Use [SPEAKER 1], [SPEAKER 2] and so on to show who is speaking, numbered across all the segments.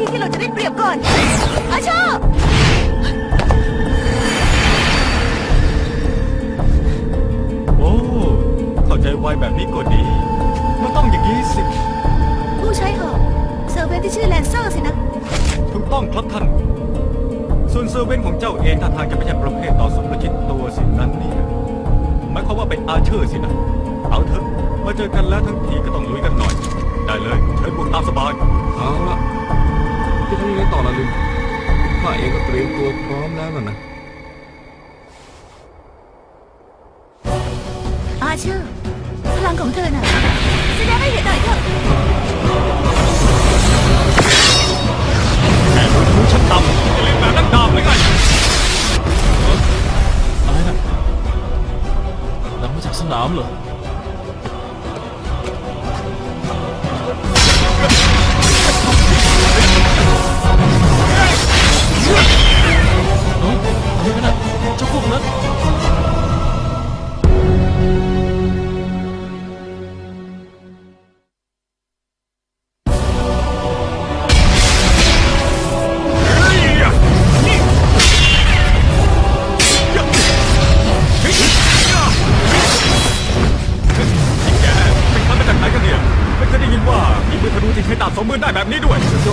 [SPEAKER 1] ที่ที่เราจะได้เปรียบก่อนอาชา
[SPEAKER 2] โอ้ เข้าใจไวแบบนี้ก็ดี มันต้องอย่างนี้สิ
[SPEAKER 1] ผู้ใช้หอกเซอร์เวนที่ชื่อแลนเซอร์สินะ
[SPEAKER 2] ถูกต้องครับท่าน ส่วนเซอร์เวนของเจ้าเองท่าทางจะไม่ใช่ประเภทต่อสู้ประชิดตัวสินั้นเนี่ยหมายความว่าเป็นอาเชอร์สินะ เอาเถอะ มาเจอกันแล้วทั้งทีก็ต้องลุยกันหน่อย ได้เลยเชิญพวกตามสบาย
[SPEAKER 3] เอาละ จะทำยังไงต่อละลุงข้าเองก็เตรียมตัวพร้อมแล้วน่ะนะ
[SPEAKER 1] อาเชอร์พลังของเธอน่ะแสดงให้เห็นหน่อยเถอะ
[SPEAKER 2] แค่รู้ชูชั้นต่ำจะเล่นแบบนักดาบเลยไง
[SPEAKER 4] อะไรนะนำมาจากสนามเหรอ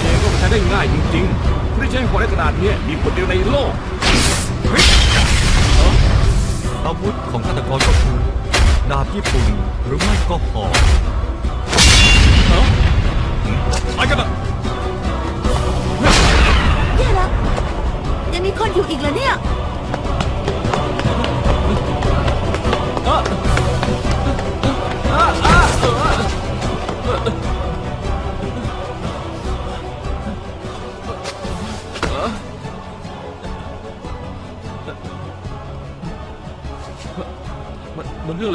[SPEAKER 4] เอ
[SPEAKER 2] ง
[SPEAKER 3] ก็ใช้ได้ง่ายจริงๆไม่ใช่หัวในขนาดเนี้ยมีคนเดียวในโลก
[SPEAKER 2] อาวุธของฆาตกรก็คือดาบญี่ปุ่นหรือไม่ก็หอก
[SPEAKER 4] เอ้า
[SPEAKER 2] ไปกันละ
[SPEAKER 1] แย่แล้วยังมีคนอยู่อีกเหรอเนี่ย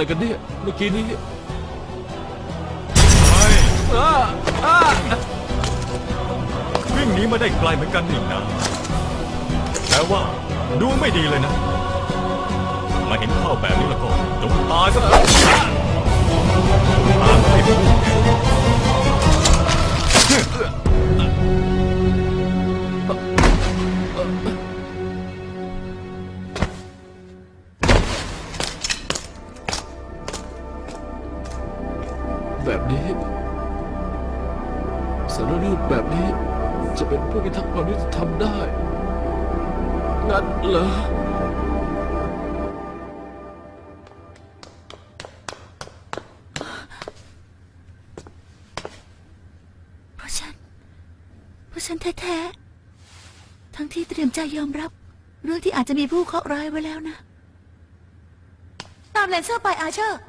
[SPEAKER 4] อะไรกันเนี่ยเมื่อกี้นี้
[SPEAKER 2] ไป
[SPEAKER 4] อะอะ
[SPEAKER 2] วิ่งหนีมาได้ไกลเหมือนกันนี่นะแต่ว่าดูไม่ดีเลยนะ มาเห็นเข้าแบบนี้แล้วก็จงตายซะเถอะตามให้พูด
[SPEAKER 4] นี้สารรูปแบบนี้จะเป็นผู้พิทักษ์ความยุติธรรมได้ งั้นเหรอ
[SPEAKER 1] เพราะฉัน เพราะฉันแท้ๆ ทั้งที่เตรียมใจยอมรับ เรื่องที่อาจจะมีผู้เคราะห์ร้ายไว้แล้วนะ ตามแลนเซอร์ไปอาเชอร์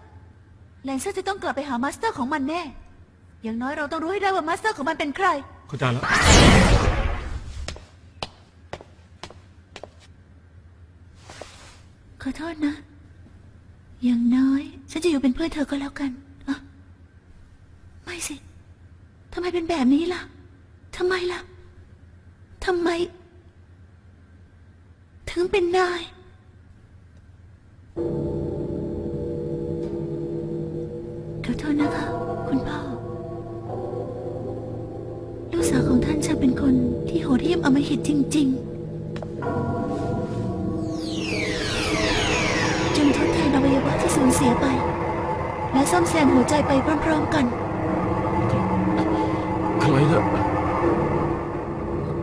[SPEAKER 1] แลนเซอร์จะต้องกลับไปหามาสเตอร์ของมันแน่ อย่างน้อยเราต้องรู้ให้ได้ว่ามาสเตอร์ของมันเป็นใคร
[SPEAKER 2] เข้าใจแล้ว
[SPEAKER 1] ขอโทษนะ อย่างน้อย ฉันจะอยู่เป็นเพื่อนเธอก็แล้วกันอะไม่สิ ทำไมเป็นแบบนี้ล่ะ ทำไมล่ะ ทำไม ถึงเป็นนาย หิตจริง ๆจงทดแทนอวัยวะที่สูญเสียไป และซ่อมแซมหัวใจไปพร้อม ๆ กัน
[SPEAKER 4] ใครนะ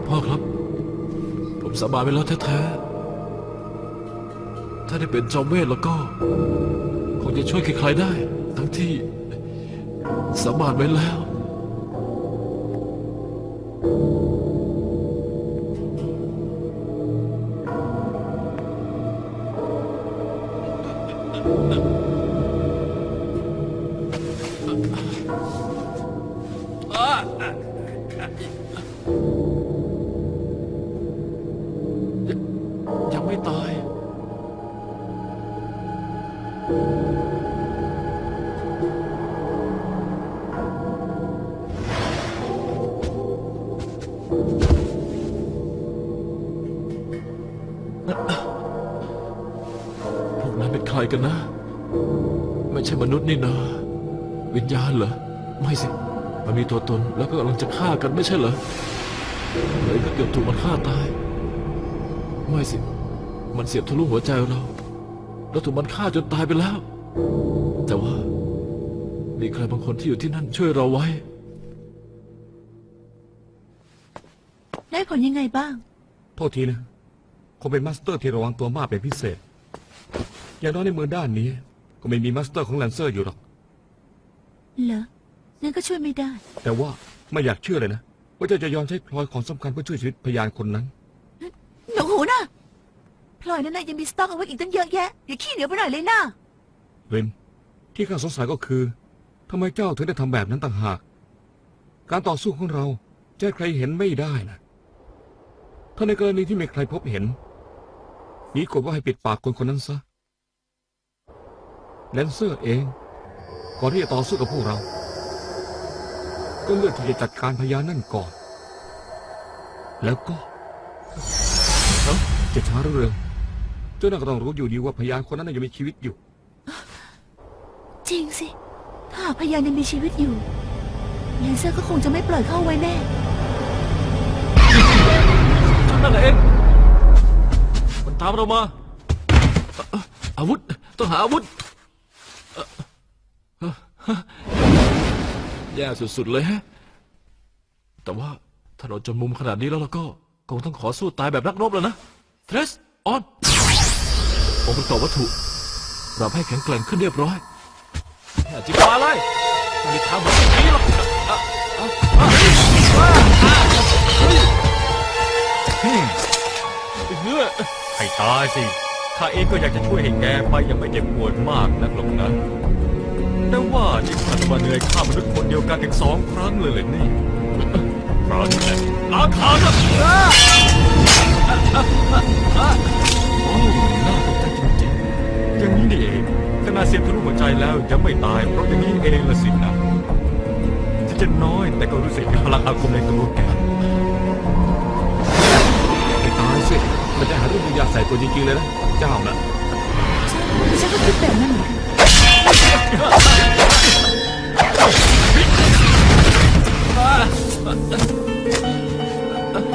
[SPEAKER 4] พ่อครับ ผมสาบานไปแล้วแท้ๆ ถ้าได้เป็นจอมเวทแล้วก็ คงจะช่วยใครๆได้ ทั้งที่สาบานไว้แล้ว กนั้นเป็นใครกันนะ ไม่ใช่มนุษย์นี่นาวิญญาณเหรอ ไม่สิ มันมีตัวตนแล้วก็กำลังจะฆ่ากันไม่ใช่เหรอเลยก็เกือบถูกมันฆ่าตาย ไม่สิ มันเสียบทะลุหัวใจเรา แล้วถูกมันฆ่าจนตายไปแล้ว แต่ว่า มีใครบางคนที่อยู่ที่นั่นช่วยเราไว้
[SPEAKER 1] ได้ผลยังไงบ้าง
[SPEAKER 3] โทษทีนะ คงเป็นมาสเตอร์ที่ระวังตัวมากเป็นพิเศษ อย่างน้อยในมือด้านนี้ ก็ไม่มีมาสเตอร์ของแลนเซอร์อยู่หรอก
[SPEAKER 1] เหรองั้นก็ช่วยไม่ได้
[SPEAKER 3] แต่ว่าไม่อยากเชื่อเลยนะ ว่าเจ้าจะยอมใช้พลอยของสำคัญเพื่อช่วยชีวิตพยานคนนั้น
[SPEAKER 1] หนูหูนะพลอยนั่นน่ะยังมีสต็อกเอาไว้อีกตั้งเยอะแยะอย่าขี้เหนียวไปหน่อยเลยนะ
[SPEAKER 3] ริมที่ข้าสงสัยก็คือทำไมเจ้าถึงได้ทำแบบนั้นต่างหาก การต่อสู้ของเราจะให้ใครเห็นไม่ได้นะ ถ้าในกรณีที่ไม่ใครพบเห็น นี้กฎว่าให้ปิดปากคนคนนั้นซะ แลนเซอร์เอง ก่อนที่จะต่อสู้กับพวกเรา ก็เลือกที่จะจัดการพยานนั่นก่อน แล้วก็เอ้าจะช้าหรือเร็วเจ้าน่าก็ต้องรู้อยู่ดีว่าพยานคนนั้นนะยังมีชีวิตอยู่
[SPEAKER 1] จริงสิ ถ้าหากพยานยังมีชีวิตอยู่เลนเซอร์ก็คงจะไม่ปล่อยเข้าไว้แน่
[SPEAKER 4] ฉันนั่นแหละเองมันตามเรามาเอ่อเอ่ออาวุธ ต้องหาอาวุธเอ่อเอ่อฮะ แย่สุดๆเลยฮะ แต่ว่าถ้าเราจนมุมขนาดนี้แล้วเราก็ คงต้องขอสู้ตายแบบนักรบแล้วนะ เทรส ออน องค์ประกอบวัตถุปรับให้แข็งแกร่งขึ้นเรียบร้อยอย่าจิกาเลยไม่มีทางแบบนี้หรอกอะอะอะอะอะเฮ้ย
[SPEAKER 2] ฮึ่ม
[SPEAKER 4] เฮ้ย
[SPEAKER 2] ให้ตายสิ ข้าเองก็อยากจะช่วยให้แกไปยังไม่เจ็บปวดมากนักหรอกนะ แต่ว่าที่ข้าต้องมาเหนื่อยฆ่ามนุษย์คนเดียวกันถึงสองครั้งเลยเหรอนี่ครั้งแรกอาคานะโอ้น่าตกใจจริงๆอย่างนี้นี่เองขนาดเสียบทะลุหัวใจแล้วยังไม่ตายเพราะอย่างนี้เองละสินะที่จะน้อยแต่ก็รู้สึกถึงพลังอาคมในตัวแก
[SPEAKER 3] ไอ้ตายสิมันจะหาเรื่องวิญญาใส่ตัวจริงๆเลยนะเจ้าน่ะ
[SPEAKER 1] ฉันก็คิดแบบนั้นเหมือนกัน
[SPEAKER 2] Ha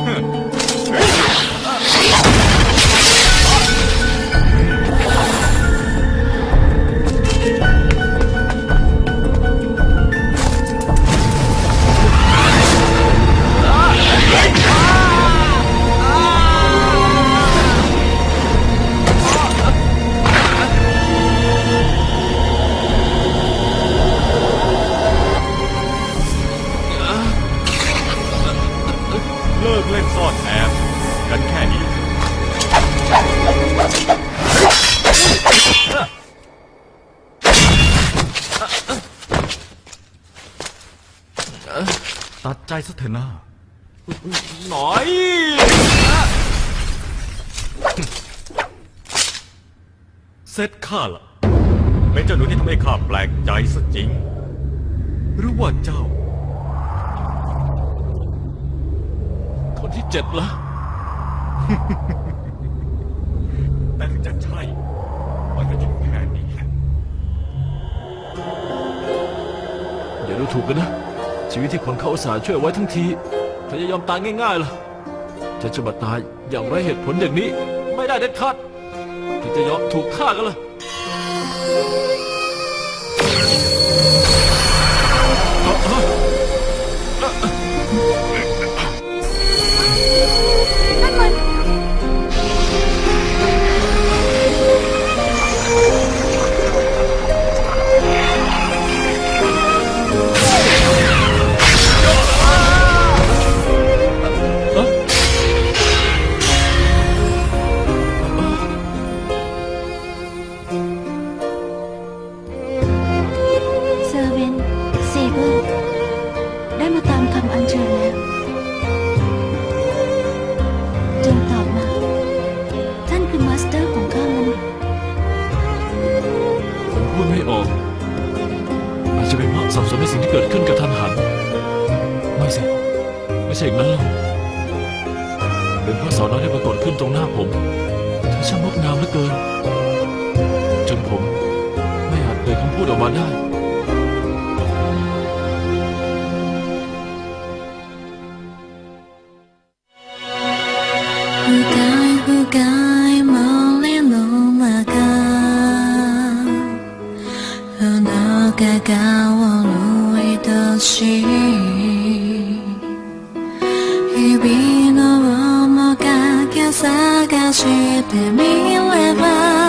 [SPEAKER 2] ha ha! ซะเถอะนะ
[SPEAKER 4] หน่อย
[SPEAKER 2] เซ็ตข้าละเป็นเจ้าหนูที่ทำให้ข้าแปลกใจซะจริง หรือว่าเจ้า
[SPEAKER 4] คนที่เจ็ดละ
[SPEAKER 2] แต่ถึงจะใช่มันก็ถึงแค่นี้แหละ
[SPEAKER 4] อย่าดูถูกกันนะ ชีวิตที่คนเขาอุตส่าห์ช่วยไว้ทั้งทีเธอจะยอมตายง่ายๆเหรอจะจะมาตายอย่างไรเหตุผลอย่างนี้ ไม่ได้เด็ดขาดที่จะยอมถูกฆ่ากันล่ะอ
[SPEAKER 1] ไม่
[SPEAKER 4] ใช่อย่างนั้นหรอกเป็นเพราะสาวน้อยที่ปรากฏขึ้นตรงหน้าผมเธอช่างงดงามเหลือเกิน จนผมไม่อาจเอ่ยคำพูดออกมาได้
[SPEAKER 5] 深い森の中あ 探してみれば